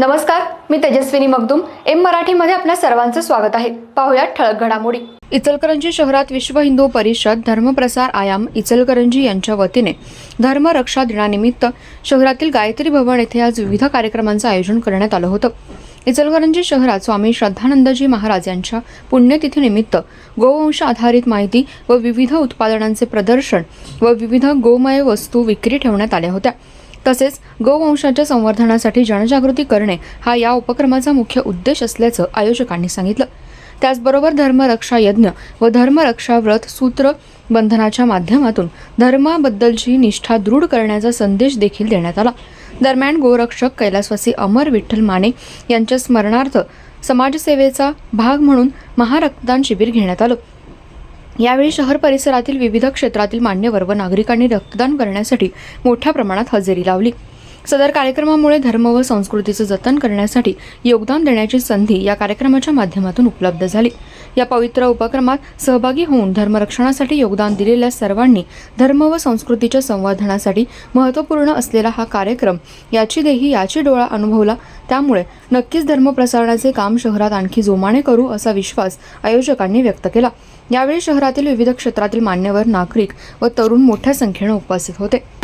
नमस्कार मी तेजस्विनी मगदुम. एम मराठीमध्ये आपल्या सर्वांचं स्वागत आहे. पाहुयात ठळक घडामोडी. इचलकरंजी शहरात विश्व हिंदू परिषद धर्मप्रसार आयाम इचलकरंजी यांच्या वतीने धर्मरक्षा दिनानिमित्त शहरातील गायत्री भवन येथे आज विविध कार्यक्रमांचं आयोजन करण्यात आलं होतं. इचलकरंजी शहरात स्वामी श्रद्धानंदजी महाराज यांच्या पुण्यतिथीनिमित्त गोवंश आधारित माहिती व विविध उत्पादनांचे प्रदर्शन व विविध गोमय वस्तू विक्री ठेवण्यात आल्या होत्या. तसेच गोवंशाच्या संवर्धनासाठी जनजागृती करणे हा या उपक्रमाचा मुख्य उद्देश असल्याचं आयोजकांनी सांगितलं. त्याचबरोबर धर्मरक्षा यज्ञ व धर्मरक्षा व्रत सूत्र बंधनाच्या माध्यमातून धर्माबद्दलची निष्ठा दृढ करण्याचा संदेश देखील देण्यात आला. दरम्यान गोरक्षक कैलासवासी अमर विठ्ठल माने यांच्या स्मरणार्थ समाजसेवेचा भाग म्हणून महारक्तदान शिबिर घेण्यात आलं. यावेळी शहर परिसरातील विविध क्षेत्रातील मान्यवर व नागरिकांनी रक्तदान करण्यासाठी मोठ्या प्रमाणात हजेरी लावली. सदर कार्यक्रमामुळे धर्म व संस्कृतीचं जतन करण्यासाठी योगदान देण्याची संधी या कार्यक्रमाच्या माध्यमातून उपलब्ध झाली. या पवित्र उपक्रमात सहभागी होऊन धर्मरक्षणासाठी योगदान दिलेल्या सर्वांनी धर्म व संस्कृतीच्या संवर्धनासाठी महत्त्वपूर्ण असलेला हा कार्यक्रम याची देही याची डोळा अनुभवला. त्यामुळे नक्कीच धर्मप्रसारणाचे काम शहरात आणखी जोमाने करू असा विश्वास आयोजकांनी व्यक्त केला. यावेळी शहरातील विविध क्षेत्रातील मान्यवर नागरिक व तरुण मोठ्या संख्येनं उपस्थित होते.